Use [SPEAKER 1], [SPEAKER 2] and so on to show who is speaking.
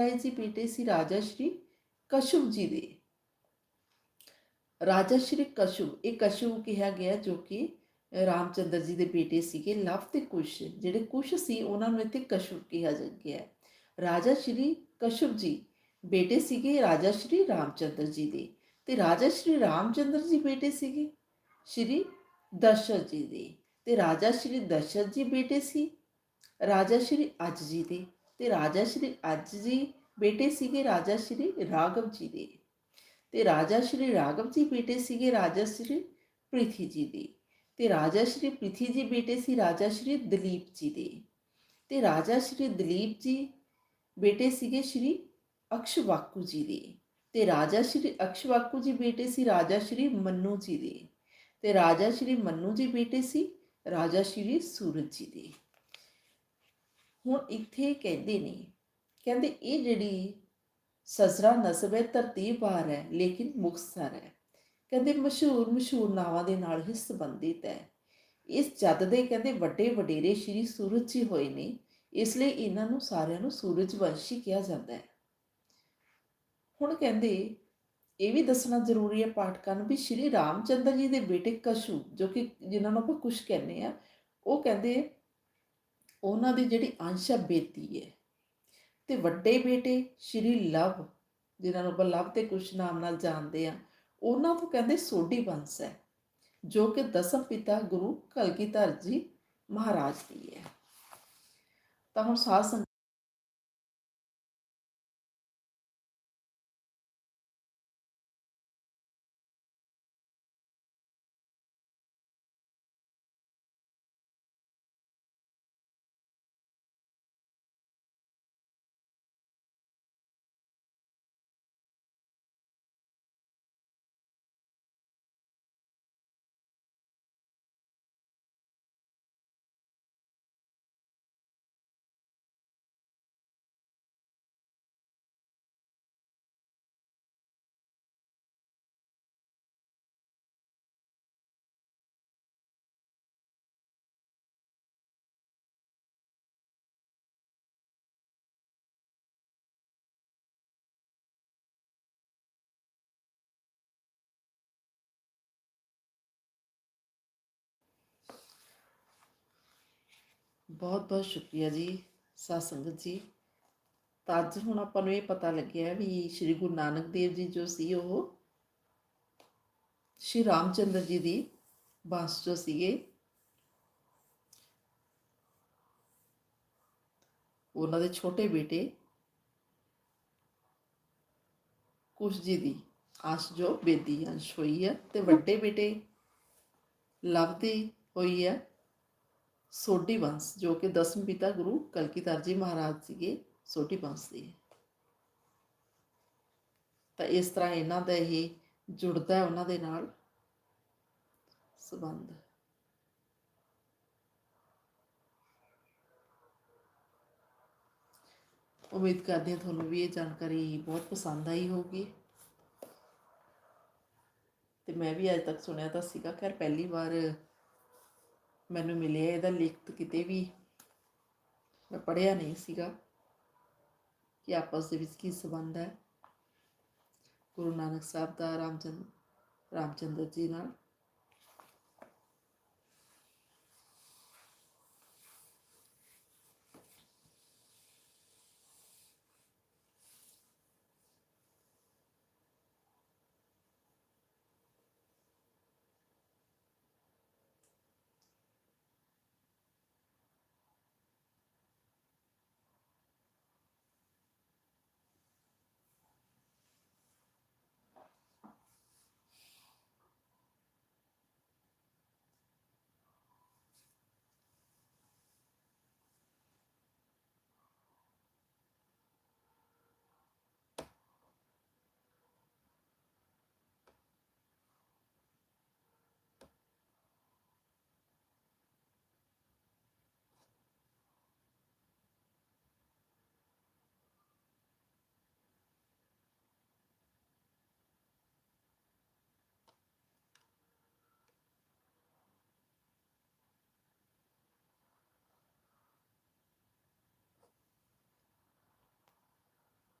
[SPEAKER 1] ਰਾਏ ਜੀ ਬੇਟੇ ਸੀ ਰਾਜਾ ਸ਼੍ਰੀ ਕਸ਼ੁਪ ਜੀ ਦੇ ਰਾਜਾ ਸ਼੍ਰੀ ਕਸ਼ੁਪ ਇਹ ਕਸ਼ੁਪ ਕਿਹਾ ਗਿਆ ਜੋ ਕਿ ਰਾਮਚੰਦਰ ਜੀ ਦੇ ਬੇਟੇ ਸੀਗੇ ਲਵ ਤੇ ਕੁਸ਼ ਜਿਹੜੇ ਕੁਸ਼ ਸੀ ਉਹਨਾਂ ਨੂੰ ਇੱਥੇ ਕਸ਼ੁਪ ਕਿਹਾ ਜਾ- ਗਿਆ ਹੈ। ਰਾਜਾ ਸ਼੍ਰੀ ਕਸ਼ੁਪ ਜੀ ਬੇਟੇ ਸੀਗੇ ਰਾਜਾ ਸ਼੍ਰੀ ਰਾਮਚੰਦਰ ਜੀ ਦੇ ਤੇ ਰਾਜਾ ਸ਼੍ਰੀ ਰਾਮਚੰਦਰ ਜੀ ਬੇਟੇ ਸੀਗੇ ਸ਼੍ਰੀ ਦਸ਼ਰਥ ਜੀ ਦੇ ਤੇ ਰਾਜਾ ਸ਼੍ਰੀ ਦਸ਼ਰਥ ਜੀ ਬੇਟੇ ਸੀ ਰਾਜਾ ਸ਼੍ਰੀ ਅੱਜ ਜੀ ਦੇ ਤੇ ਰਾਜਾ ਸ਼੍ਰੀ ਅੱਜ ਜੀ ਬੇਟੇ ਸੀਗੇ ਰਾਜਾ ਸ਼੍ਰੀ ਰਾਘਵ ਜੀ ਦੇ ਤੇ ਰਾਜਾ ਸ਼੍ਰੀ ਰਾਘਵ ਜੀ ਬੇਟੇ ਸੀਗੇ ਰਾਜਾ ਸ਼੍ਰੀ ਪ੍ਰਿਥੀ ਜੀ ਦੇ ਤੇ ਰਾਜਾ ਸ਼੍ਰੀ ਪ੍ਰਿਥੀ ਜੀ ਬੇਟੇ ਸੀ ਰਾਜਾ ਸ਼੍ਰੀ ਦਲੀਪ ਜੀ ਦੇ ਤੇ ਰਾਜਾ ਸ਼੍ਰੀ ਦਲੀਪ ਜੀ ਬੇਟੇ ਸੀਗੇ ਸ਼੍ਰੀ ਅਕਸ਼ਵਾਕੂ ਜੀ ਦੇ ਤੇ ਰਾਜਾ ਸ਼੍ਰੀ ਅਕਸ਼ਵਾਕੂ ਜੀ ਬੇਟੇ ਸੀ ਰਾਜਾ ਸ਼੍ਰੀ ਮੰਨੂ ਜੀ ਦੇ ਤੇ ਰਾਜਾ ਸ਼੍ਰੀ ਮੰਨੂ ਜੀ ਬੇਟੇ ਸੀ ਰਾਜਾ ਸ਼੍ਰੀ ਸੂਰਜ ਜੀ ਦੇ ਹੁਣ ਇੱਥੇ ਕਹਿੰਦੇ ਨੇ, ਕਹਿੰਦੇ ਇਹ ਜਿਹੜੀ ਸਜ਼ਰਾ ਨਸਬ ਹੈ ਤਰਤੀਬਵਾਰ ਹੈ, ਲੇਕਿਨ ਮੁਖਸਰ ਹੈ। ਕਹਿੰਦੇ ਮਸ਼ਹੂਰ ਮਸ਼ਹੂਰ ਨਾਵਾਂ ਦੇ ਨਾਲ ਹੀ ਸੰਬੰਧਿਤ ਹੈ। ਇਸ ਜਦ ਦੇ ਕਹਿੰਦੇ ਵੱਡੇ ਵਡੇਰੇ ਸ਼੍ਰੀ ਸੂਰਜ ਜੀ ਹੋਏ ਨੇ, ਇਸ ਲਈ ਇਹਨਾਂ ਨੂੰ ਸਾਰਿਆਂ ਨੂੰ ਸੂਰਜ ਵੰਸ਼ੀ ਕਿਹਾ ਜਾਂਦਾ ਹੈ। ਹੁਣ ਕਹਿੰਦੇ, ਇਹ ਵੀ ਦੱਸਣਾ ਜ਼ਰੂਰੀ ਹੈ ਪਾਠਕਾਂ ਨੂੰ ਵੀ ਸ਼੍ਰੀ ਰਾਮਚੰਦਰ ਜੀ ਦੇ ਬੇਟੇ ਕਸ਼ੂ, ਜੋ ਕਿ ਜਿਨ੍ਹਾਂ ਨੂੰ ਆਪਾਂ ਕੁਸ਼ ਕਹਿੰਦੇ ਆ ਉਹ ਕਹਿੰਦੇ ਉਹਨਾਂ ਦੀ ਜਿਹੜੀ ਅੰਸ਼ ਹੈ ਹੈ ਤੇ ਵੱਡੇ ਬੇਟੇ ਸ਼੍ਰੀ ਲਵ, ਜਿਨ੍ਹਾਂ ਨੂੰ ਆਪਾਂ ਲਵ ਤੇ ਕੁਸ਼ ਨਾਮ ਨਾਲ ਜਾਣਦੇ ਆ, ਉਹਨਾਂ ਤੋਂ ਕਹਿੰਦੇ ਸੋਢੀ ਵੰਸ਼ ਹੈ, ਜੋ ਕਿ ਦਸਮ ਪਿਤਾ ਗੁਰੂ ਕਲਗੀਧਰ ਜੀ ਮਹਾਰਾਜ ਦੀ ਹੈ। ਤਾਂ ਹੁਣ ਸਾਧ ਬਹੁਤ ਬਹੁਤ ਸ਼ੁਕਰੀਆ ਜੀ ਸਾਧ ਸੰਗਤ ਜੀ। ਤਾਂ ਅੱਜ ਹੁਣ ਆਪਾਂ ਨੂੰ ਇਹ ਪਤਾ ਲੱਗਿਆ ਵੀ ਸ੍ਰੀ ਗੁਰੂ ਨਾਨਕ ਦੇਵ ਜੀ ਜੋ ਸੀ ਉਹ ਸ਼੍ਰੀ ਰਾਮਚੰਦਰ ਜੀ ਦੀ ਬਾਸ ਜੋ ਸੀਗੇ, ਉਹਨਾਂ ਦੇ ਛੋਟੇ ਬੇਟੇ ਕੁਸ਼ ਜੀ ਦੀ ਆਸ ਜੋ ਬੇਦੀ ਅੰਸ਼ ਹੋਈ ਹੈ ਤੇ ਵੱਡੇ ਬੇਟੇ ਲਵਦੀ ਹੋਈ ਹੈ। ਸੋਢੀ ਵੰਸ਼ ਜੋ ਕਿ ਦਸਮ ਪਿਤਾ ਗੁਰੂ ਕਲਕੀਧਰ ਜੀ ਮਹਾਰਾਜ ਸੀਗੇ ਸੋਢੀ ਵੰਸ਼ ਦੇ ਤਾਂ ਇਸ ਤਰ੍ਹਾਂ ਇਹਨਾਂ ਦਾ ਇਹ ਜੁੜਦਾ ਹੈ ਉਹਨਾਂ ਦੇ ਨਾਲ ਸਬੰਧ ਉਮੀਦ ਕਰਦੇ ਹਾਂ ਤੁਹਾਨੂੰ ਵੀ ਇਹ ਜਾਣਕਾਰੀ ਬਹੁਤ ਪਸੰਦ ਆਈ ਹੋਊਗੀ ਤੇ ਮੈਂ ਵੀ ਅੱਜ ਤੱਕ ਸੁਣਿਆ ਤਾਂ ਸੀਗਾ ਖੈਰ ਪਹਿਲੀ ਵਾਰ ਮੈਨੂੰ ਮਿਲਿਆ ਇਹਦਾ ਲਿਖਤ ਕਿਤੇ ਵੀ। ਮੈਂ ਪੜ੍ਹਿਆ ਨਹੀਂ ਸੀਗਾ ਕਿ ਆਪਸ ਦੇ ਵਿੱਚ ਕੀ ਸੰਬੰਧ ਹੈ। ਗੁਰੂ ਨਾਨਕ ਸਾਹਿਬ ਦਾ ਰਾਮਚੰਦ ਰਾਮਚੰਦਰ ਜੀ ਨਾਲ